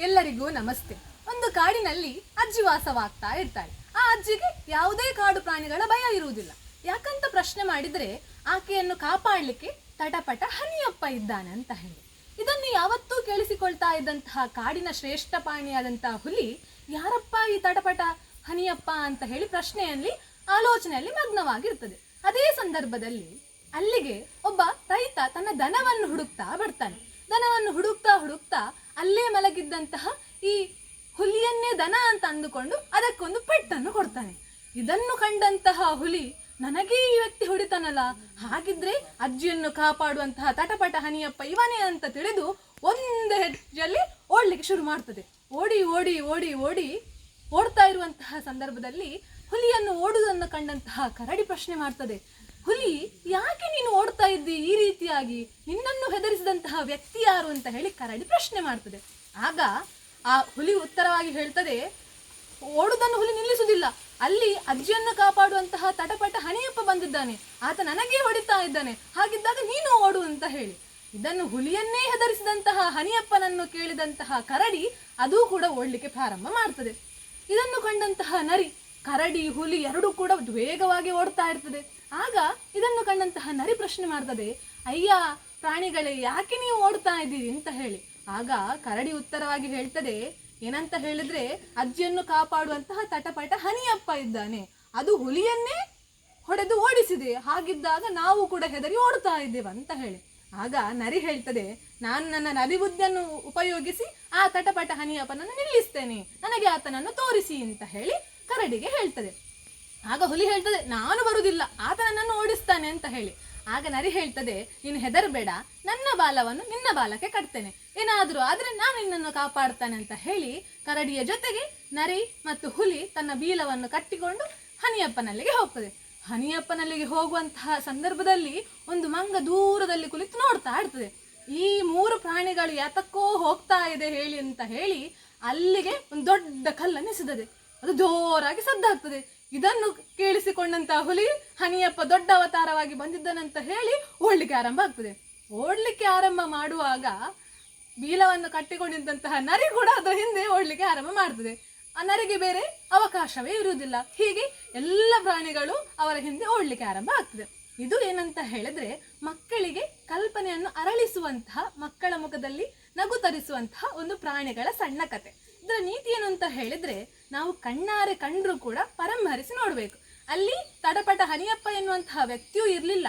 ಎಲ್ಲರಿಗೂ ನಮಸ್ತೆ. ಒಂದು ಕಾಡಿನಲ್ಲಿ ಅಜ್ಜಿ ವಾಸವಾಗ್ತಾ ಇರ್ತಾಳೆ. ಆ ಅಜ್ಜಿಗೆ ಯಾವುದೇ ಕಾಡು ಪ್ರಾಣಿಗಳ ಭಯ ಇರುವುದಿಲ್ಲ. ಯಾಕಂತ ಪ್ರಶ್ನೆ ಮಾಡಿದ್ರೆ ಆಕೆಯನ್ನು ಕಾಪಾಡಲಿಕ್ಕೆ ತಟಪಟ ಹನಿಯಪ್ಪ ಇದ್ದಾನೆ ಅಂತ ಹೇಳಿ. ಇದನ್ನು ಯಾವತ್ತೂ ಕೇಳಿಸಿಕೊಳ್ತಾ ಇದ್ದಂತಹ ಕಾಡಿನ ಶ್ರೇಷ್ಠ ಪ್ರಾಣಿಯಾದಂತಹ ಹುಲಿ ಯಾರಪ್ಪ ಈ ತಟಪಟ ಹನಿಯಪ್ಪ ಅಂತ ಹೇಳಿ ಪ್ರಶ್ನೆಯಲ್ಲಿ, ಆಲೋಚನೆಯಲ್ಲಿ ಮಗ್ನವಾಗಿರ್ತದೆ. ಅದೇ ಸಂದರ್ಭದಲ್ಲಿ ಅಲ್ಲಿಗೆ ಒಬ್ಬ ರೈತ ತನ್ನ ದನವನ್ನು ಹುಡುಕ್ತಾ ಬರ್ತಾನೆ. ದನವನ್ನು ಹುಡುಕ್ತಾ ಹುಡುಕ್ತಾ ಅಲ್ಲೇ ಮಲಗಿದ್ದಂತಹ ಈ ಹುಲಿಯನ್ನೇ ದನ ಅಂತ ಅಂದುಕೊಂಡು ಅದಕ್ಕೊಂದು ಪೆಟ್ಟನ್ನು ಕೊಡ್ತಾನೆ. ಇದನ್ನು ಕಂಡಂತಹ ಹುಲಿ ನನಗೇ ಈ ವ್ಯಕ್ತಿ ಹೊಡಿತಾನಲ್ಲ. ಹಾಗಿದ್ರೆ ಅಜ್ಜಿಯನ್ನು ಕಾಪಾಡುವಂತಹ ತಟಪಟ ಹನಿಯಪ್ಪ ಇವನೇ ಅಂತ ತಿಳಿದು ಒಂದು ಹೆಜ್ಜೆಯಲ್ಲಿ ಓಡ್ಲಿಕ್ಕೆ ಶುರು ಮಾಡ್ತದೆ. ಓಡಿ ಓಡಿ ಓಡಿ ಓಡಿ ಓಡ್ತಾ ಇರುವಂತಹ ಸಂದರ್ಭದಲ್ಲಿ ಹುಲಿಯನ್ನು ಓಡುವುದನ್ನು ಕಂಡಂತಹ ಕರಡಿ ಪ್ರಶ್ನೆ ಮಾಡ್ತದೆ. ಹುಲಿ, ಯಾಕೆ ನೀನು ಓಡ್ತಾ ಇದ್ದಿ ಈ ರೀತಿಯಾಗಿ? ನಿನ್ನನ್ನು ಹೆದರಿಸಿದಂತಹ ವ್ಯಕ್ತಿ ಯಾರು ಅಂತ ಹೇಳಿ ಕರಡಿ ಪ್ರಶ್ನೆ ಮಾಡ್ತದೆ. ಆಗ ಆ ಹುಲಿ ಉತ್ತರವಾಗಿ ಹೇಳ್ತದೆ, ಓಡುದನ್ನು ಹುಲಿ ನಿಲ್ಲಿಸುವುದಿಲ್ಲ. ಅಲ್ಲಿ ಅಜ್ಜಿಯನ್ನು ಕಾಪಾಡುವಂತಹ ತಟಪಟ ಹಣಿಯಪ್ಪ ಬಂದಿದ್ದಾನೆ. ಆತ ನನಗೇ ಹೊಡಿತಾ ಇದ್ದಾನೆ. ಹಾಗಿದ್ದಾಗ ನೀನು ಓಡು ಅಂತ ಹೇಳಿ. ಇದನ್ನು ಹುಲಿಯನ್ನೇ ಹೆದರಿಸಿದಂತಹ ಹನಿಯಪ್ಪನನ್ನು ಕೇಳಿದಂತಹ ಕರಡಿ ಅದೂ ಕೂಡ ಓಡ್ಲಿಕ್ಕೆ ಪ್ರಾರಂಭ ಮಾಡ್ತದೆ. ಇದನ್ನು ಕಂಡಂತಹ ನರಿ ಕರಡಿ, ಹುಲಿ ಎರಡೂ ಕೂಡ ವೇಗವಾಗಿ ಓಡ್ತಾ ಇರ್ತದೆ. ಆಗ ಇದನ್ನು ಕಂಡಂತಹ ನರಿ ಪ್ರಶ್ನೆ ಮಾಡ್ತದೆ, ಅಯ್ಯ, ಪ್ರಾಣಿಗಳೇ, ಯಾಕೆ ನೀವು ಓಡ್ತಾ ಇದ್ದೀರಿ? ಅಂತ ಹೇಳಿ. ಆಗ ಕರಡಿ ಉತ್ತರವಾಗಿ ಹೇಳ್ತದೆ, ಏನಂತ ಹೇಳಿದ್ರೆ, ಅಜ್ಜಿಯನ್ನು ಕಾಪಾಡುವಂತಹ ತಟಪಟ ಹನಿಯಪ್ಪ ಇದ್ದಾನೆ. ಅದು ಹುಲಿಯನ್ನೇ ಹೊಡೆದು ಓಡಿಸಿದೆ. ಹಾಗಿದ್ದಾಗ ನಾವು ಕೂಡ ಹೆದರಿ ಓಡ್ತಾ ಇದ್ದೇವೆ, ಅಂತ ಹೇಳಿ. ಆಗ ನರಿ ಹೇಳ್ತದೆ, ನಾನು ನನ್ನ ನರಿ ಬುದ್ಧಿಯನ್ನು ಉಪಯೋಗಿಸಿ ಆ ತಟಪಟ ಹನಿಯಪ್ಪನನ್ನು ನಿಲ್ಲಿಸ್ತೇನೆ. ನನಗೆ ಆತನನ್ನು ತೋರಿಸಿ, ಅಂತ ಹೇಳಿ ಕರಡಿಗೆ ಹೇಳ್ತದೆ. ಆಗ ಹುಲಿ ಹೇಳ್ತದೆ, ನಾನು ಬರುವುದಿಲ್ಲ ಆತ ನನ್ನನ್ನು ಓಡಿಸ್ತಾನೆ ಅಂತ ಹೇಳಿ. ಆಗ ನರಿ ಹೇಳ್ತದೆ, ನೀನು ಹೆದರಬೇಡ, ನನ್ನ ಬಾಲವನ್ನು ನಿನ್ನ ಬಾಲಕ್ಕೆ ಕಟ್ತೇನೆ. ಏನಾದರೂ ಆದರೆ ನಾನು ನಿನ್ನನ್ನು ಕಾಪಾಡ್ತಾನೆ ಅಂತ ಹೇಳಿ ಕರಡಿಯ ಜೊತೆಗೆ ನರಿ ಮತ್ತು ಹುಲಿ ತನ್ನ ಬೀಲವನ್ನು ಕಟ್ಟಿಕೊಂಡು ಹನಿಯಪ್ಪನಲ್ಲಿಗೆ ಹೋಗ್ತದೆ. ಹನಿಯಪ್ಪನಲ್ಲಿಗೆ ಹೋಗುವಂತಹ ಸಂದರ್ಭದಲ್ಲಿ ಒಂದು ಮಂಗ ದೂರದಲ್ಲಿ ಕುಳಿತು ನೋಡ್ತಾ ಇರ್ತದೆ. ಈ ಮೂರು ಪ್ರಾಣಿಗಳು ಯಾತಕ್ಕೋ ಹೋಗ್ತಾ ಇದೆ ಹೇಳಿ ಅಂತ ಹೇಳಿ ಅಲ್ಲಿಗೆ ಒಂದು ದೊಡ್ಡ ಕಲ್ಲನ್ನು ಎಸೆದದೆ. ಅದು ಜೋರಾಗಿ ಸದ್ದಾಗ್ತದೆ ಇದನ್ನು ಕೇಳಿಸಿಕೊಂಡಂತಹ ಹುಲಿ ಹನಿಯಪ್ಪ ದೊಡ್ಡ ಅವತಾರವಾಗಿ ಬಂದಿದ್ದನಂತ ಹೇಳಿ ಓಡ್ಲಿಕ್ಕೆ ಆರಂಭ ಆಗ್ತದೆ. ಓಡ್ಲಿಕ್ಕೆ ಆರಂಭ ಮಾಡುವಾಗ ಬೀಲವನ್ನು ಕಟ್ಟಿಕೊಂಡಿದ್ದಂತಹ ನರಿ ಕೂಡ ಅದರ ಹಿಂದೆ ಓಡ್ಲಿಕ್ಕೆ ಆರಂಭ ಮಾಡ್ತದೆ. ಆ ನರಿಗೆ ಬೇರೆ ಅವಕಾಶವೇ ಇರುವುದಿಲ್ಲ. ಹೀಗೆ ಎಲ್ಲ ಪ್ರಾಣಿಗಳು ಅವರ ಹಿಂದೆ ಓಡ್ಲಿಕ್ಕೆ ಆರಂಭ ಆಗ್ತದೆ. ಇದು ಏನಂತ ಹೇಳಿದ್ರೆ ಮಕ್ಕಳಿಗೆ ಕಲ್ಪನೆಯನ್ನು ಅರಳಿಸುವಂತಹ ಮಕ್ಕಳ ಮುಖದಲ್ಲಿ ನಗು ತರಿಸುವಂತಹ ಒಂದು ಪ್ರಾಣಿಗಳ ಸಣ್ಣ ಕತೆ. ಇದರ ನೀತಿ ಏನು ಅಂತ ಹೇಳಿದ್ರೆ ನಾವು ಕಣ್ಣಾರೆ ಕಂಡ್ರೂ ಕೂಡ ಪರಂಹರಿಸಿ ನೋಡಬೇಕು. ಅಲ್ಲಿ ತಡಪಟ ಹನಿಯಪ್ಪ ಎನ್ನುವಂತಹ ವ್ಯಕ್ತಿಯೂ ಇರಲಿಲ್ಲ.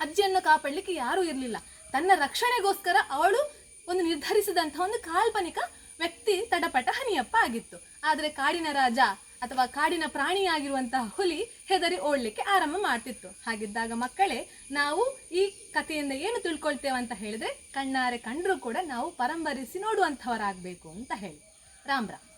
ಅಜ್ಜಿಯನ್ನು ಕಾಪಾಡಲಿಕ್ಕೆ ಯಾರೂ ಇರಲಿಲ್ಲ. ತನ್ನ ರಕ್ಷಣೆಗೋಸ್ಕರ ಅವಳು ಒಂದು ನಿರ್ಧರಿಸಿದಂತಹ ಒಂದು ಕಾಲ್ಪನಿಕ ವ್ಯಕ್ತಿ ತಡಪಟ ಹನಿಯಪ್ಪ ಆಗಿತ್ತು. ಆದರೆ ಕಾಡಿನ ರಾಜ ಅಥವಾ ಕಾಡಿನ ಪ್ರಾಣಿಯಾಗಿರುವಂತಹ ಹುಲಿ ಹೆದರಿ ಓಡ್ಲಿಕ್ಕೆ ಆರಂಭ ಮಾಡ್ತಿತ್ತು. ಹಾಗಿದ್ದಾಗ ಮಕ್ಕಳೇ, ನಾವು ಈ ಕಥೆಯಿಂದ ಏನು ತಿಳ್ಕೊಳ್ತೇವೆ ಅಂತ ಹೇಳಿದ್ರೆ, ಕಣ್ಣಾರೆ ಕಂಡರೂ ಕೂಡ ನಾವು ಪರಂಬರಿಸಿ ನೋಡುವಂಥವರಾಗಬೇಕು ಅಂತ ಹೇಳಿ. ರಾಮ್ ರಾಮ್.